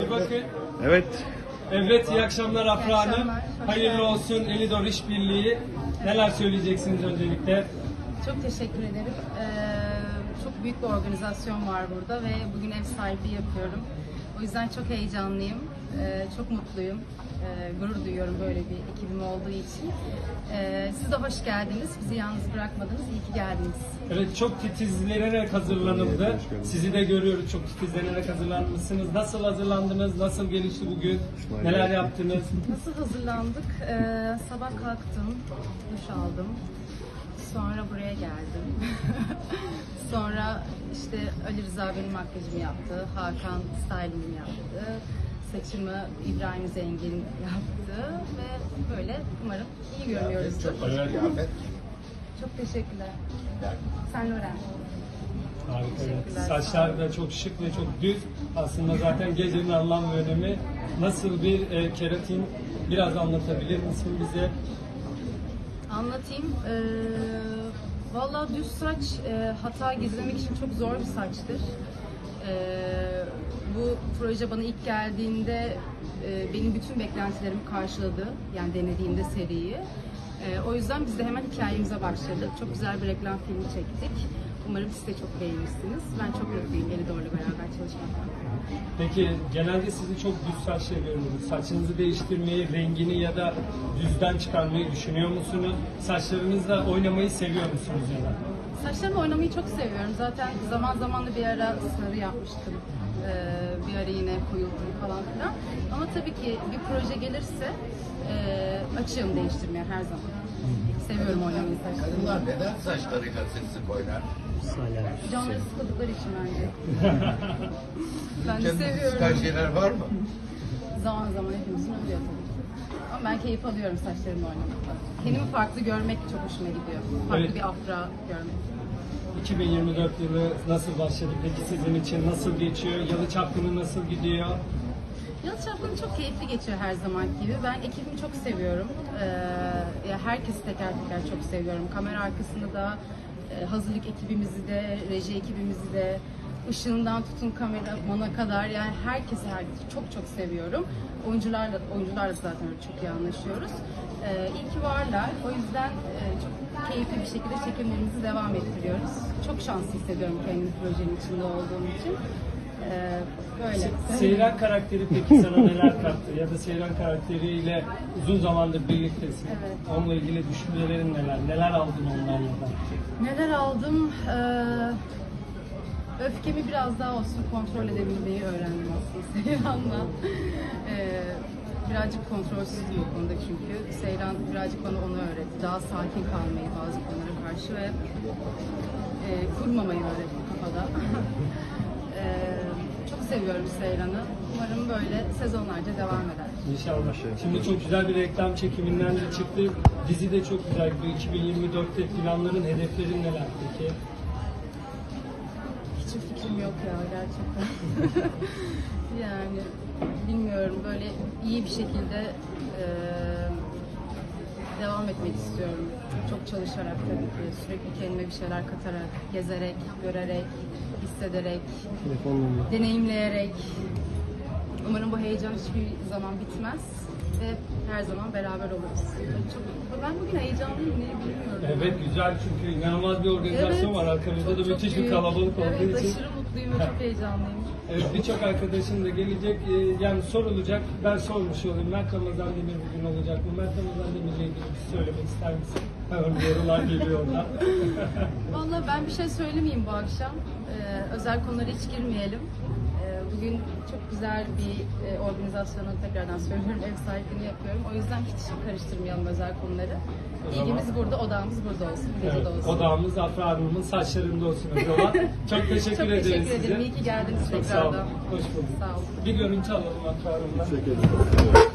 Bakın. Evet. Evet, iyi akşamlar Afra Hanım. Hayırlı olsun Elidor İşbirliği. Neler söyleyeceksiniz öncelikle? Çok teşekkür ederim. Ee, çok büyük bir organizasyon var burada ve bugün ev sahipliği yapıyorum. O yüzden çok heyecanlıyım, ee, çok mutluyum. Ee, gurur duyuyorum böyle bir ekibim olduğu için. Ee, siz de hoş geldiniz. Bizi yalnız bırakmadınız. İyi ki geldiniz. Evet, çok titizlenerek hazırlanıldı. Sizi de görüyoruz, çok titizlenerek hazırlanmışsınız. Nasıl hazırlandınız, nasıl gelişti bugün, neler yaptınız? Nasıl hazırlandık? Ee, sabah kalktım, duş aldım. Sonra buraya geldim. Sonra işte Ali Rıza benim makyajımı yaptı. Hakan stylingimi yaptı. Saçımı İbrahim Zengin yaptı ve böyle umarım iyi görünüyoruzdur. Evet. Kıyafet. Çok teşekkürler. Sen Loren. Harika. Saçlar da çok şık ve çok düz. Aslında zaten gecenin anlam ve önemi. Nasıl bir e, keratin biraz anlatabilir misin bize? Anlatayım. Ee, Valla düz saç e, hata gizlemek için çok zor bir saçtır. Ee, bu proje bana ilk geldiğinde e, benim bütün beklentilerimi karşıladı. Yani denediğimde seriyi. Ee, o yüzden biz de hemen hikayemize başladık. Çok güzel bir reklam filmi çektik. Umarım siz de çok beğenirsiniz. Ben çok mutluyum Elidor'la beraber çalışmaktan. Peki genelde sizi çok düz saçla görüyoruz. Saçınızı değiştirmeyi, rengini ya da düzden çıkarmayı düşünüyor musunuz? Saçlarınızla oynamayı seviyor musunuz ya da? Saçlarımı oynamayı çok seviyorum. Zaten zaman zaman da bir ara sarı yapmıştım. Ee, bir ara yine koyultum falan filan. Ama tabii ki bir proje gelirse e, açığım değiştirmeye her zaman. Seviyorum oynamayı saçlarımı. Kadınlar neden saçlarıyla sık oynar? Canları sıkıldıkları için bence. ben de seviyorum. sıkan şeyler var mı? Zaman zaman hepimizin oluyor tabii. Ama ben keyif alıyorum saçlarımla oynamaktan. Kendimi farklı görmek çok hoşuma gidiyor. Farklı Evet. bir afra görmek. 2024 yılı nasıl başladı peki sizin için? Nasıl geçiyor? Yalı çapkını nasıl gidiyor? Yalı Çapkını çok keyifli geçiyor her zaman gibi. Ben ekibimi çok seviyorum. Ee, ya herkesi teker teker çok seviyorum. Kamera arkasında da e, hazırlık ekibimizi de, reji ekibimizi de, ışığından tutun kameramana kadar yani herkesi herkesi çok çok seviyorum. Oyuncularla oyuncularla zaten çok iyi anlaşıyoruz. Ee, iyi ki varlar. O yüzden e, çok keyifli bir şekilde çekimlerimizi devam ettiriyoruz. Çok şanslı hissediyorum kendimi projenin içinde olduğum için. Ee, böyle. Seyran karakteri peki sana neler kattı? Ya da Seyran karakteriyle uzun zamandır birliktesin. Evet. Onunla ilgili düşüncelerin neler? Neler aldın onlardan? Neler aldım? Ee, öfkemi biraz daha olsun kontrol edebilmeyi öğrendim aslında Seyran'la. Ee, birazcık kontrolsüzdüm o konuda çünkü. Seyran birazcık bana onu öğretti. Daha sakin kalmayı bazı konulara karşı ve e, kurmamayı öğretti kafada. Ee, çok seviyorum Seyran'ı. Umarım böyle sezonlarca devam eder. İnşallah. Şimdi çok güzel bir reklam çekiminden de çıktı. Dizi de çok güzel gidiyor. 2024'te planların, hedeflerin neler peki? Hiçbir fikrim yok ya gerçekten. yani bilmiyorum böyle iyi bir şekilde eee, devam etmek istiyorum. Çok çalışarak tabii ki sürekli kendime bir şeyler katarak, gezerek, görerek, hissederek, deneyimleyerek. Umarım bu heyecan hiçbir zaman bitmez ve her zaman beraber oluruz. Çok, ben bugün heyecanlıyım, ne bilmiyorum. Evet güzel çünkü inanılmaz bir organizasyon var. Arkamızda da çok, çok müthiş bir büyük. kalabalık olduğu Evet, için. aşırı mutluyum ve çok heyecanlıyım. Evet birçok arkadaşım da gelecek. Ee, Yani sorulacak. Ben sormuş olayım. Mert Ramazan Demir bugün olacak mı? Mert Ramazan Demir'le ilgili bir şey söylemek ister misin? Hemen yorular geliyor oradan. Vallahi ben bir şey söylemeyeyim bu akşam. Ee, özel konulara hiç girmeyelim. Ee, bugün çok güzel bir e, organizasyona tekrardan söylüyorum. Ev sahipliğini yapıyorum. O yüzden hiç karıştırmayalım özel konuları. İlgimiz burada, odamız burada olsun. Evet, olsun. odağımız Afra Hanım'ın saçlarında olsun o zaman. Çok teşekkür Çok ederiz teşekkür size. ederim. İyi ki geldiniz Çok sağ olun. tekrardan. Hoş bulduk. Sağ olun. Bir görüntü alalım Afra Hanım'dan. Teşekkür ederim.